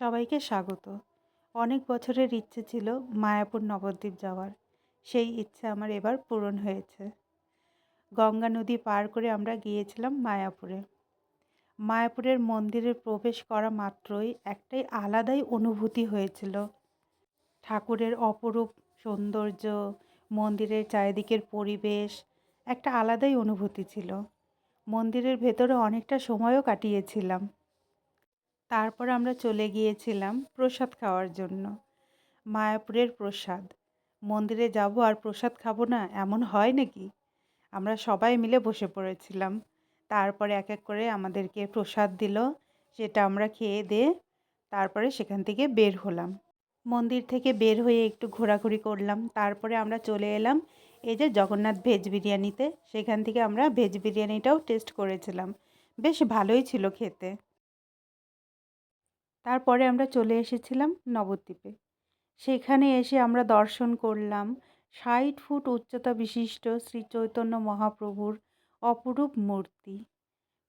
সবাইকে স্বাগত। অনেক বছরের ইচ্ছে ছিল মায়াপুর নবদ্বীপ যাওয়ার। সেই ইচ্ছে আমার এবার পূরণ হয়েছে। গঙ্গা নদী পার করে আমরা গিয়েছিলাম মায়াপুরে। মায়াপুরের মন্দিরে প্রবেশ করা মাত্রই একটাই আলাদাই অনুভূতি হয়েছিল। ঠাকুরের অপরূপ সৌন্দর্য, মন্দিরের চারিদিকের পরিবেশ, একটা আলাদাই অনুভূতি ছিল। মন্দিরের ভেতরে অনেকটা সময়ও কাটিয়েছিলাম। তারপর আমরা চলে গিয়েছিলাম প্রসাদ খাওয়ার জন্য। মায়াপুরের প্রসাদ। মন্দিরে যাব আর প্রসাদ খাব না, এমন হয় নাকি? আমরা সবাই মিলে বসে পড়েছিলাম। তারপরে এক এক করে আমাদেরকে প্রসাদ দিল, সেটা আমরা খেয়ে দিয়ে তারপরে সেখান থেকে বের হলাম। মন্দির থেকে বের হয়ে একটু ঘোরাঘুরি করলাম। তারপরে আমরা চলে এলাম এই যে জগন্নাথ ভেজ বিরিয়ানিতে। সেখান থেকে আমরা ভেজ বিরিয়ানিটাও টেস্ট করেছিলাম। বেশ ভালোই ছিল খেতে। তারপরে আমরা চলে এসেছিলাম নবদ্বীপে। সেখানে এসে আমরা দর্শন করলাম ষাট ফুট উচ্চতা বিশিষ্ট শ্রী চৈতন্য মহাপ্রভুর অপরূপ মূর্তি।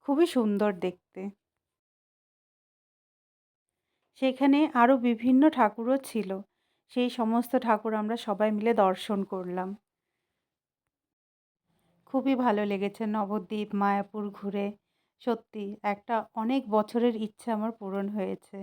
খুবই সুন্দর দেখতে। সেখানে আরও বিভিন্ন ঠাকুরও ছিল। সেই সমস্ত ঠাকুর আমরা সবাই মিলে দর্শন করলাম। খুবই ভালো লেগেছে নবদ্বীপ, মায়াপুর ঘুরে। সত্যি একটা অনেক বছরের ইচ্ছে আমার পূরণ হয়েছে।